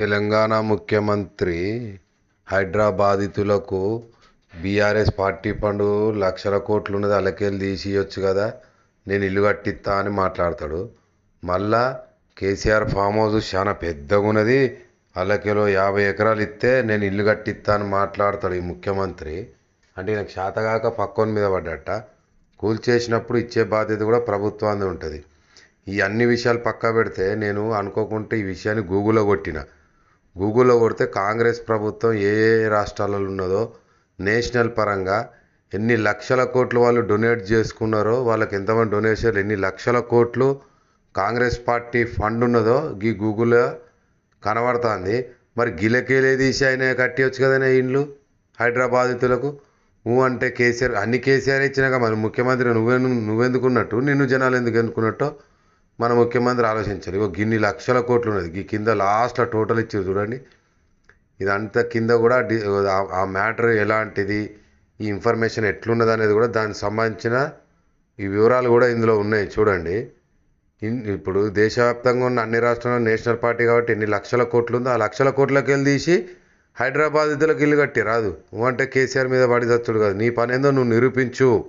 తెలంగాణ ముఖ్యమంత్రి హైడ్రాబాదితులకు BRS party fund లక్షల కోట్లు ఉన్నది అలకేలు తీసి ఇవ్వచ్చు కదా నేను ఇల్లు కట్టిస్తా అని మాట్లాడతాడు. మళ్ళా కేసీఆర్ ఫామ్ హౌస్ చాలా పెద్దగా ఉన్నది యాభై ఎకరాలు ఇస్తే నేను ఇల్లు కట్టిస్తా అని మాట్లాడతాడు ఈ ముఖ్యమంత్రి. అంటే నాకు శాతగాక పక్కోని మీద పడ్డట. కూల్చేసినప్పుడు ఇచ్చే బాధ్యత కూడా ప్రభుత్వాన్ని ఉంటుంది. ఈ అన్ని విషయాలు పక్కా పెడితే నేను అనుకోకుంటే ఈ విషయాన్ని గూగుల్లో కొట్టిన. గూగుల్లో కొడితే కాంగ్రెస్ ప్రభుత్వం ఏ ఏ రాష్ట్రాలలో ఉన్నదో నేషనల్ పరంగా ఎన్ని లక్షల కోట్లు వాళ్ళు డొనేట్ చేసుకున్నారో వాళ్ళకి ఎంతమంది డొనేషన్ ఎన్ని లక్షల కోట్లు కాంగ్రెస్ పార్టీ ఫండ్ ఉన్నదో ఈ గూగుల్లో కనబడుతుంది. మరి గిలకేలే తీసి ఆయన కట్టియచ్చు కదనే ఇండ్లు హైదరాబాదితులకు? నువ్వు అంటే కేసీఆర్ అన్ని కేసీఆర్ ఇచ్చినాక మరి ముఖ్యమంత్రి నువ్వే నువ్వెందుకున్నట్టు? నిన్ను జనాలు ఎందుకు ఎన్నుకున్నట్టు మన ముఖ్యమంత్రి ఆలోచించాలి ఇగో గిన్ని లక్షల కోట్లు ఉన్నది. ఈ కింద లాస్ట్లో టోటల్ ఇచ్చారు చూడండి. ఇదంతా కింద కూడా ఆ- మ్యాటర్ ఎలాంటిది ఈ ఇన్ఫర్మేషన్ ఎట్లున్నది అనేది కూడా దానికి సంబంధించిన ఈ వివరాలు కూడా ఇందులో ఉన్నాయి చూడండి. ఇప్పుడు దేశవ్యాప్తంగా ఉన్న అన్ని రాష్ట్రాల్లో నేషనల్ పార్టీ కాబట్టి ఎన్ని లక్షల కోట్లు ఉందో ఆ లక్షల కోట్లకి వెళ్ళి తీసి హైదరాబాద్ ఇద్దరికి ఇల్లు కట్టి రాదు. అంటే కేసీఆర్ మీద పడి చచ్చుడు కాదు. నీ పనేందో నువ్వు నిరూపించు.